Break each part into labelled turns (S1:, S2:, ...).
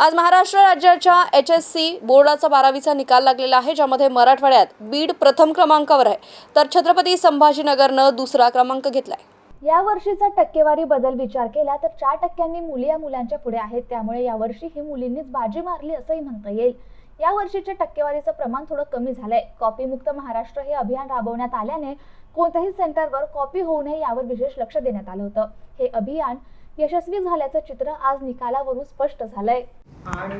S1: आज महाराष्ट्र राज्याच्या H S C बोर्डाचा बारावीचा निकाल लागलेला आहे ज्यामध्ये मराठवाड्यात बीड प्रथम क्रमांकावर आहे. तर छत्रपती संभाजीनगरनं दुसरा क्रमांक घेतलाय.
S2: या वर्षीचा टक्केवारी बदल विचार केला तर चार टक्क्यांनी मुली या मुलांच्या पुढे आहेत. त्यामुळे यावर्षी ही मुलींनीच बाजी मारली असंही म्हणता येईल. या वर्षीच्या टक्केवारीचं प्रमाण थोडं कमी झालंय. कॉपीमुक्त महाराष्ट्र हे अभियान राबवण्यात आल्याने कोणत्याही सेंटरवर कॉपी होऊ नये यावर विशेष लक्ष देण्यात आलं होतं. हे अभियान यशस्वी झाल्याचं चित्र आज निकालावरून स्पष्ट झालंय.
S3: आणि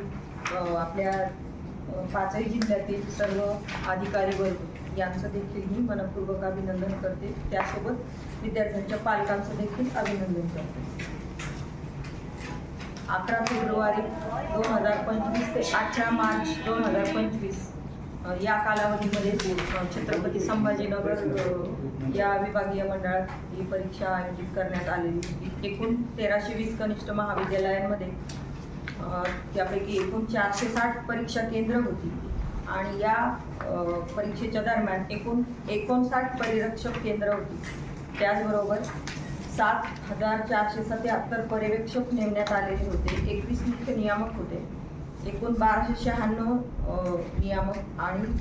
S3: आपल्या पाचही जिल्ह्यातील सर्व अधिकारी वर्ग यांचं देखील मी मनपूर्वक अभिनंदन करते. त्यासोबत विद्यार्थ्यांच्या पालकांचं देखील अभिनंदन करते. अकरा फेब्रुवारी दोन हजार पंचवीस ते अठरा मार्च दोन हजार पंचवीस या कालावधीमध्ये छत्रपती संभाजीनगर या विभागीय मंडळात ही परीक्षा आयोजित करण्यात आलेली होती. एकूण तेराशे वीस कनिष्ठ महाविद्यालयांमध्ये त्यापैकी एकूण चारशे साठ परीक्षा केंद्र होती. आणि या परीक्षेच्या दरम्यान एकूण एकोणसाठ परिरक्षक केंद्र होती. त्याचबरोबर सात हजार चारशे सत्याहत्तर पर्यवेक्षक नेमण्यात आलेले होते. एकवीस मुख्य नियामक होते. एकूण बाराशे शहाण्णव नियामक आणि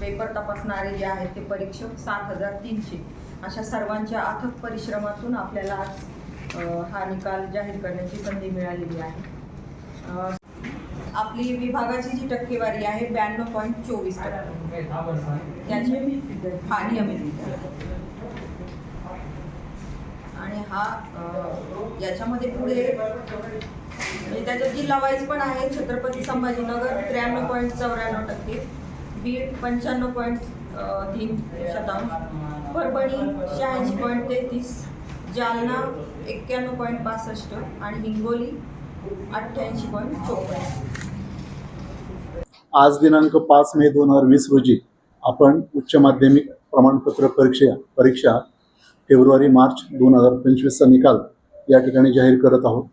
S3: पेपर तपासणारे जे आहेत ते परीक्षक सात हजार तीनशे. अशा सर्वांच्या अथक परिश्रमातून आपल्याला आज हा निकाल जाहीर करण्याची संधी मिळालेली आहे. आपली विभागाची जी टक्केवारी आहे ब्याण्णव पॉईंट चोवीस टक्के. त्याची हा नियमित. आणि हा याच्यामध्ये पुढे म्हणजे त्याच्यात जिल्हा वाईज पण आहे छत्रपती संभाजीनगर त्र्याण्णव पॉईंट चौऱ्याण्णव टक्के बीड पंच्याण्णव पॉईंट तीन शतांश परभणी शहाऐंशी पॉईंट तेहतीस जालना एक्क्याण्णव पॉईंट बासष्ट आणि हिंगोली अठ्ठ्याऐंशी पॉईंट चोपन्न.
S4: आज दिनांक पाच मे दोन हजार वीस रोजी आपण उच्च माध्यमिक प्रमाणपत्र परीक्षा परीक्षा फेब्रुवारी मार्च दोन हजार पंचवीसचा निकाल या ठिकाणी जाहीर करत आहोत.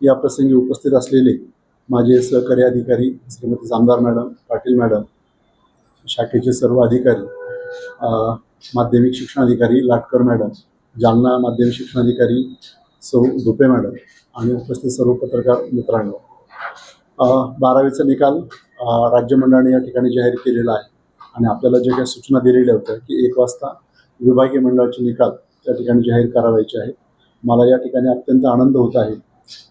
S4: या प्रसंगी उपस्थित असलेले माझे सहकारी अधिकारी श्रीमती जामदार मॅडम पाटील मॅडम शाखेचे सर्व अधिकारी माध्यमिक माध्यमिक शिक्षणाधिकारी लाटकर मॅडम जालना माध्यमिक शिक्षणाधिकारी सौ धुपे मॅडम आणि उपस्थित सर्व पत्रकार मित्रांनो बारावीचा निकाल राज्यमंडळाने राज्य मंडळाने या ठिकाणी जाहीर केलेला आहे. आणि आपल्याला ज्या काही सूचना दिलेल्या होत्या की एक वाजता विभागीय मंडळाचे निकाल त्या ठिकाणी जाहीर करावायचे आहेत मला या ठिकाणी अत्यंत आनंद होत आहे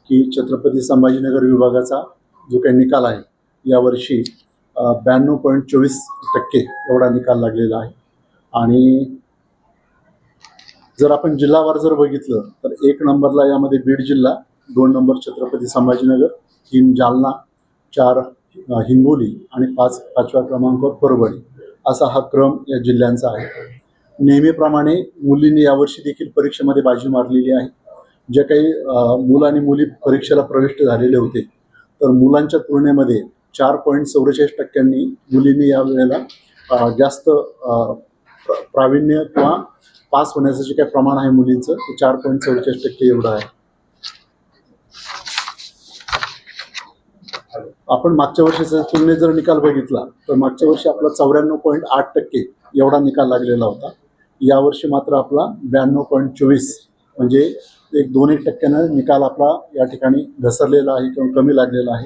S4: की छत्रपती संभाजीनगर विभागाचा जो काही निकाल आहे यावर्षी ब्याण्णव पॉईंट चोवीस टक्के एवढा निकाल लागलेला आहे. आणि जर आपण जिल्हावार जर बघितलं तर एक नंबरला यामध्ये बीड जिल्हा दोन नंबर छत्रपती संभाजीनगर तीन जालना चार हिंगोली आणि पाच पाचव्या क्रमांकावर परभणी. असा हा क्रम या जिल्ह्यांचा आहे. नेहमीप्रमाणे मुलींनी यावर्षी देखील परीक्षेमध्ये बाजी मारलेली आहे. जे काही मुलं आणि मुली परीक्षेला प्रविष्ट झालेले होते तर मुलांच्या तुलनेमध्ये चार पॉईंट चौवेचाळीस टक्क्यांनी मुलींनी या वेळेला जास्त प्राविण्य प्रावीण्य किंवा पास होण्याचं जे काही प्रमाण आहे मुलींचं ते चार पॉईंट चौवेचाळीस टक्के एवढं आहे. आपण मागच्या वर्षीचा तुलनेत जर निकाल बघितला तर मागच्या वर्षी आपला चौऱ्याण्णव पॉईंट आठ टक्के एवढा निकाल लागलेला होता. यावर्षी मात्र आपला ब्याण्णव पॉईंट चोवीस म्हणजे एक दोन एक टक्क्यानं निकाल आपला या ठिकाणी घसरलेला आहे किंवा कमी लागलेला आहे.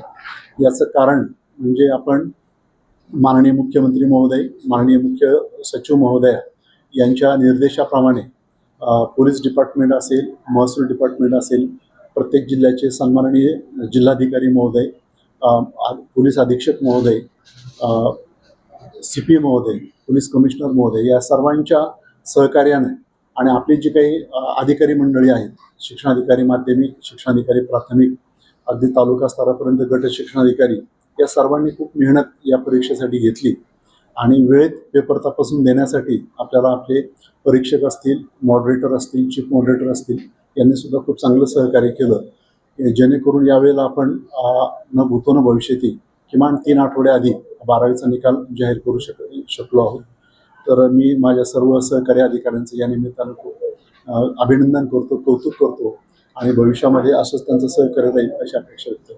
S4: याचं कारण म्हणजे आपण माननीय मुख्यमंत्री महोदय माननीय मुख्य सचिव महोदया यांच्या निर्देशाप्रमाणे पोलीस डिपार्टमेंट असेल महसूल डिपार्टमेंट असेल प्रत्येक जिल्ह्याचे सन्माननीय जिल्हाधिकारी महोदय पोलीस अधीक्षक महोदय सी पी महोदय पोलीस कमिशनर महोदय या सर्वांच्या सहकार्याने आणि आपली जी काही अधिकारी मंडळी आहेत शिक्षणाधिकारी माध्यमिक शिक्षणाधिकारी प्राथमिक अगदी तालुका स्तरापर्यंत गट शिक्षणाधिकारी या सर्वांनी खूप मेहनत या परीक्षेसाठी घेतली. आणि वेळेत पेपर तपासून देण्यासाठी आपल्याला आपले परीक्षक असतील मॉडरेटर असतील चीफ मॉडरेटर असतील यांनी सुद्धा खूप चांगलं सहकार्य केलं. जेणेकरून यावेळेला आपण न भूतो न भविष्यती किमान तीन आठवड्या आधी बारावीचा निकाल जाहीर करू शक शकलो आहोत. तर मी माझ्या सर्व सहकारी अधिकाऱ्यांचं या निमित्तानं खूप अभिनंदन करतो कौतुक करतो आणि भविष्यामध्ये असंच त्यांचं सहकार्य राहील अशी अपेक्षा व्यक्त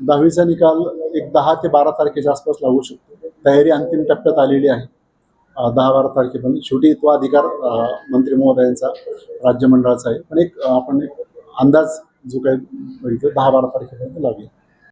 S4: दहावीचा निकाल एक दहा ते बारा तारखेच्या आसपास लागू शकतो. तयारी अंतिम टप्प्यात आलेली आहे. दहा बारा तारखेपर्यंत. शेवटी तो अधिकार मंत्री महोदयांचा राज्य मंडळाचा आहे. पण एक आपण एक अंदाज जो काही इथं दहा बारा तारखेपर्यंत लागेल.